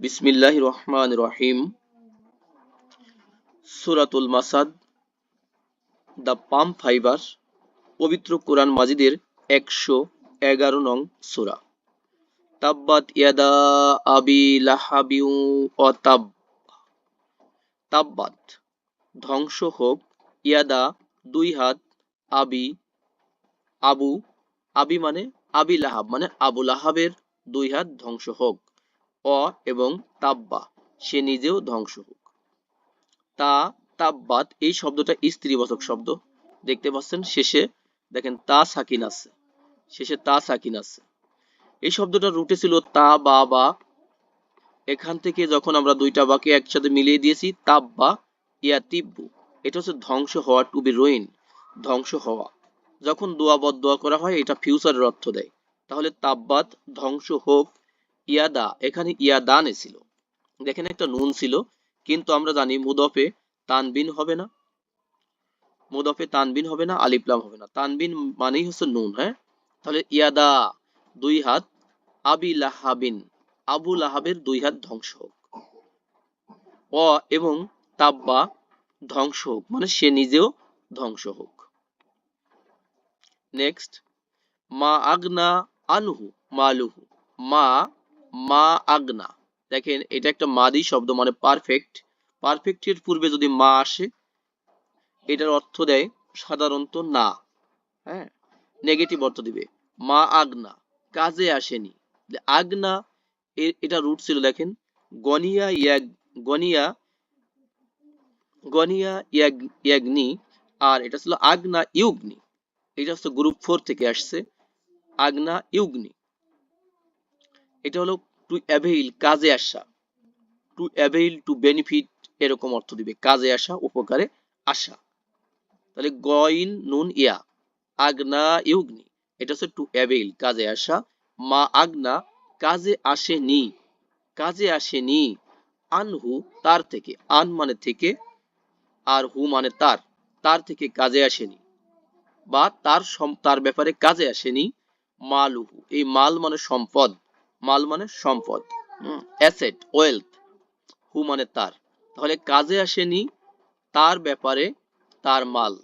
বিসমিল্লাহ রহমান রহিম সুরাতুল মাসাদ, the palm fibre, পবিত্র কোরআন মাজিদের একশো এগারো নং সুরা। তাব্বাত ইয়াদা আবি লাহাবিউ ও তাব। তাব্বাত, ধ্বংস হোক, ইয়াদা দুই হাত, আবি, আবু, আবি মানে আবি লাহাব মানে আবু লাহাবের দুই হাত ধ্বংস হোক। অ এবং তাব্বা, সে নিজেও ধ্বংস হোক তা, তাব্বাত এই শব্দটা স্ত্রীবাচক শব্দ। দেখতে পাচ্ছেন, শেষে দেখেন, তা সাকিন আছে। শেষে তা সাকিন আছে। এই শব্দটা রুটে ছিল তা, বা বা। এখান থেকে যখন আমরা দুইটা বাকে একসাথে মিলিয়ে দিয়েছি, তাব্বা, ইয়া তিব্বু। এটা হচ্ছে ধ্বংস হওয়া টু বি রুইন ধ্বংস হওয়া। যখন দোয়া বদ দোয়া করা হয়, এটা ফিউচারের অর্থ দেয়। তাহলে তাব্বাত ধ্বংস হোক ইয়াদা, এখানে ইয়াদানে ছিল। দেখেন একটা নুন ছিল, কিন্তু আমরা জানি মুদফে তানবিন হবে না। মুদফে তানবিন হবে না আলিফলাম হবে না। তানবিন মানেই হচ্ছে নুন হ্যাঁ? তাহলে ইয়াদা দুই হাত, আবি লাহাবিন, আবু লাহাবের দুই হাত ধ্বংস হোক। অ এবং তাব্বা ধ্বংস হোক মানে সে নিজেও ধ্বংস হোক। নেক্সট, মা আগনা আনহু মালুহু মা মা আগনা। দেখেন, এটা একটা মাদি শব্দ মানে পারফেক্ট পারফেক্টের পূর্বে যদি মা আসে, এটার অর্থ দেয় সাধারণত না। হ্যাঁ? নেগেটিভ অর্থ দিবে। মা আগনা, কাজে আসেনি। আগনা এটা রুট ছিল, দেখেন। গনিয়া ইয়াগ, গনিয়া গনিয়া ইয়াগ, ইয়াগনি, আর এটা ছিল আগনা ইউগনি। এটা হচ্ছে গ্রুপ ফোর থেকে আসছে, আগনা ইউগনি। এটা হলো টু অ্যাভেইল কাজে আসা। টু অ্যাভেইল টু বেনিফিট এরকম অর্থ দিবে, কাজে আসা, উপকারে আসা। তাহলে গইন নুন, ইয়া, আগনা, ইউগনি, এটা হচ্ছে টু অ্যাভেইল কাজে আসা। মা আগনা, কাজে আসেনি কাজে আসেনি, আনহু, তার থেকে, আন মানে থেকে, আর হু মানে তার তার থেকে কাজে আসেনি, বা তার তার ব্যাপারে কাজে আসেনি, মালুহু, এই মাল মানে সম্পদ। মাল মানে সম্পদ অ্যাসেট ওয়েলথ হু মানে তার। তাহলে কাজে আসেনি তার ব্যাপারে তার মাল,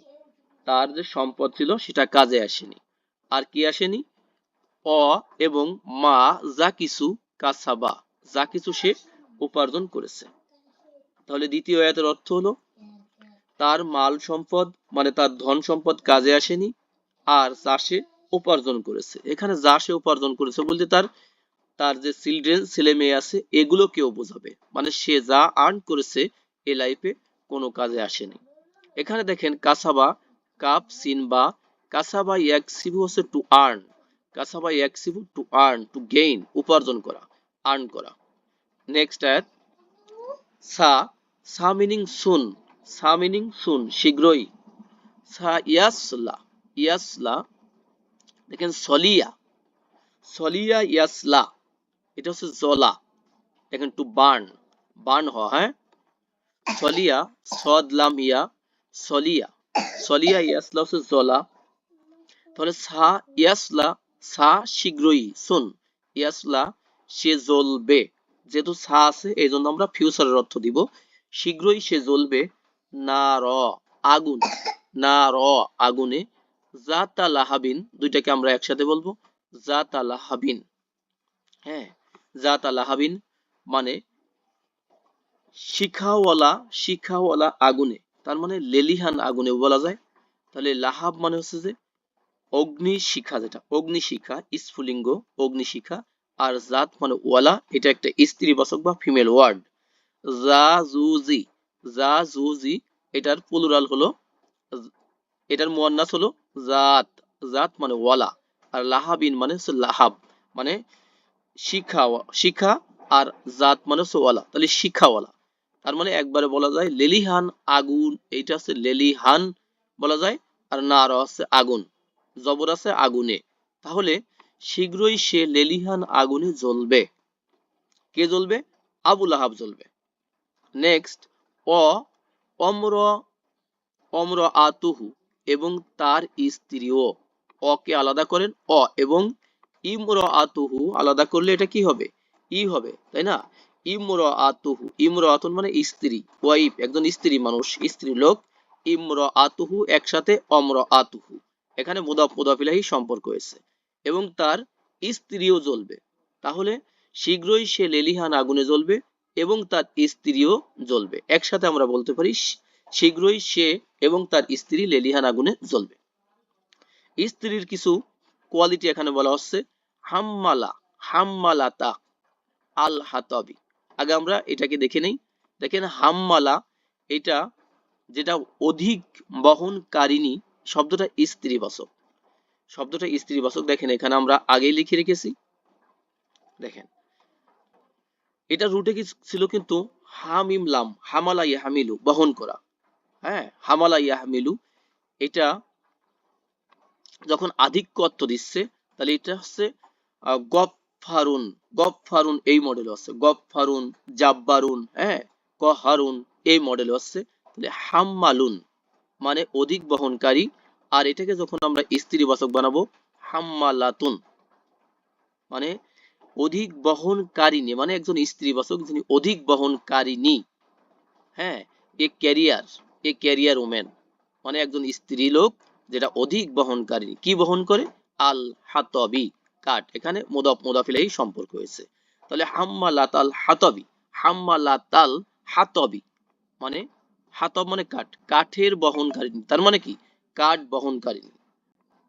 তার যে সম্পদ ছিল সেটা কাজে আসেনি। আর কি আসেনি? অ এবং মা যা কিছু কাসাবা, যা কিছু সে উপার্জন করেছে। তাহলে দ্বিতীয় আয়াতের অর্থ হলো তার মাল সম্পদ মানে তার ধন সম্পদ কাজে আসেনি, আর যা সে উপার্জন করেছে। এখানে যা সে উপার্জন করেছে বলতে তার তার যে চিলড্রেন ছেলে মেয়ে আছে এগুলো কেউ বোঝাবে। মানে সে যা আর্ন করেছে, এ লাইফে কোনো কাজে আসেনি। এখানে দেখেন, কাসাবা, কাপ সিন বা কাসাবা ইয়াকসিবু হচ্ছে টু আর্ন কাসাবা ইয়াকসিবু টু আর্ন টু গেইন উপার্জন করা আর্ন করা। নেক্সট আয়াত সা সা মিনিং সুন সা মিনিং সুন শীঘ্রই। সা ইয়াসলা ইয়াসলা, দেখেন সলিয়া সলিয়া ইয়াসলা এটা হচ্ছে জলা দেখেন টু বার্ন বার্ন হওয়া হ্যাঁ সলিয়া সদলাম ইয়া সলিয়া সলিয়া ইয়াসলা হচ্ছে জলা তাহলে সা ইয়াসলা সা শীঘ্রই শুন ইয়াসলা সে জ্বলবে যেহেতু সা আছে এই জন্য আমরা ফিউচারের অর্থ দিব শীঘ্রই সে জ্বলবে না র আগুন না র আগুনে জাতা লাহাবিন দুইটাকে আমরা একসাথে বলব জাতা লাহাবিন হ্যাঁ জাতা লাহাবিন মানে শিখাওয়ালা শিখাওয়ালা আগুনে, তার মানে লেলিহান আগুনে বলা যায়। তাহলে লাহাব মানে হচ্ছে যে অগ্নি শিখা যেটা, অগ্নি শিখা, স্ফুলিঙ্গ, অগ্নি শিখা, আর জাত মানে ওয়ালা, এটা একটা স্ত্রীবাচক বা ফিমেল ওয়ার্ড জা জুজি জা জুজি এটার প্লুরাল হলো, এটার মুয়ান্নাস হলো জাত জাত মানে ওয়ালা, আর লাহাবিন মানে হচ্ছে লাহাব মানে শিখা শিখা আর জাত মানে ওয়ালা তাহলে শিখাওয়ালা। তার মানে একবারে বলা যায় লেলিহান, আগুন, এইটা হচ্ছে লেলিহান বলা যায়, আর নার আছে আগুন। জবর আছে আগুনে। তাহলে শীঘ্রই সে লেলিহান আগুনে জ্বলবে। কে জ্বলবে? আবুল আহাব জ্বলবে। নেক্সট অ, অম্র অম্র আতুহু এবং তার স্ত্রীও। অকে আলাদা করেন? অ এবং ইমর আতুহু আলাদা করলে এটা কি হবে? ই হবে, তাই না? ইমর আতুহু ইমর আতুন মানে স্ত্রী, ওয়াইফ, একজন স্ত্রী মানুষ, স্ত্রী লোক। ইমর আতুহু একসাথে অমর আতুহু এখানে মুদাফ মুদাফিলাহি সম্পর্ক হয়েছে। এবং তার স্ত্রীও জ্বলবে। তাহলে শীঘ্রই সে লেলিহান আগুনে জ্বলবে এবং তার স্ত্রীও জ্বলবে। একসাথে আমরা বলতে পারি, শীঘ্রই সে এবং তার স্ত্রী লেলিহান আগুনে জ্বলবে। স্ত্রীর কিছু কোয়ালিটি এখানে বলা হচ্ছে। হাম্মালা, হাম্মালাতা আল হাতাবি আগে আমরা এটাকে দেখে নেই। দেখেন হাম্মালা, এটা যেটা অধিক বহনকারিণী, শব্দটা স্ত্রীবাচক। শব্দটা স্ত্রীবাচক দেখেন, এখানে আমরা আগেই লিখে রেখেছি। দেখেন, এটা রুটে কি ছিল কিন্তু হামিম লাম, হামালা ইয়াহমিলু, বহন করা। হ্যাঁ হামালা ইয়াহমিলু, এটা যখন আধিক্য অর্থ দিচ্ছে, তাহলে এটা হচ্ছে গফফারুন গফফারুন এই মডেল আছে। গফফারুন, জাব্বারুন হ্যাঁ কহারুন এই মডেল আছে। তাহলে হাম্মালুন মানে অধিক বহনকারী। আর এটাকে যখন আমরা স্ত্রীবাচক বানাবো, হাম্মালাতুন মানে অধিক বহনকারিনী মানে একজন স্ত্রীবাচক যিনি অধিক বহনকারিনী হ্যাঁ a carrier a carrier women মানে একজন স্ত্রী লোক যেটা অধিক বহনকারী কি বহন করে? আল হাতবি কাঠ এখানে মোদাফ মোদাফিলাই সম্পর্ক হয়েছে। তাহলে হাম্মালাতাল হাতবি হাম্মালাতাল হাতবি মানে হাতব মানে কাঠ, কাঠের বহনকারিনী। তার মানে কি? কাঠ বহনকারিনী।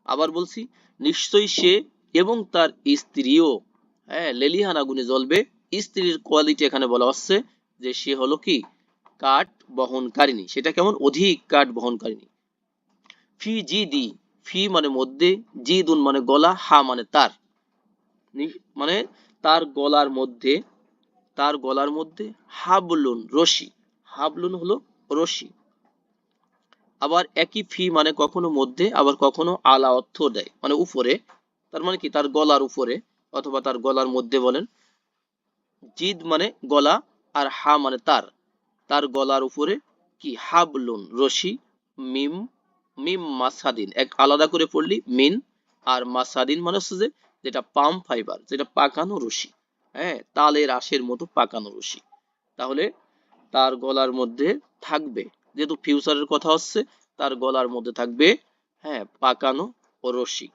আবার বলছি, নিশ্চয়ই সে এবং তার স্ত্রীও হ্যাঁ লেলিহান আগুনে জ্বলবে। স্ত্রীর কোয়ালিটি এখানে বলা হচ্ছে যে সে হলো কি? কাঠ বহনকারিনী। সেটা কেমন? অধিক কাঠ বহনকারিনী। ফি জি দি ফি মানে মধ্যে, জিদুন মানে গলা, হা মানে তার। মানে তার গলার মধ্যে, তার গলার মধ্যে হাবলুন, রশি। হাবলুন হলো রশি। আবার একই ফি মানে কখনো মধ্যে, আবার কখনো আলা অর্থ দেয়। মানে উপরে, তার মানে কি? তার গলার উপরে, অথবা তার গলার মধ্যে বলেন। জিদ মানে গলা আর হা মানে তার। তার গলার উপরে কি? হাবলুন, রশি, মিম মিম মাসাদিন। এক আলাদা করে পড়লি, মিন আর মাসাদিন মানে হচ্ছে যে যেটা পাম ফাইবার, যেটা পাকানো রশি হ্যাঁ তালের আশের মতো পাকানো রশি, তাহলে তার গলার মধ্যে থাকবে, যেহেতু ফিউচারের কথা হচ্ছে তার গলার মধ্যে থাকবে হ্যাঁ পাকানো রশি।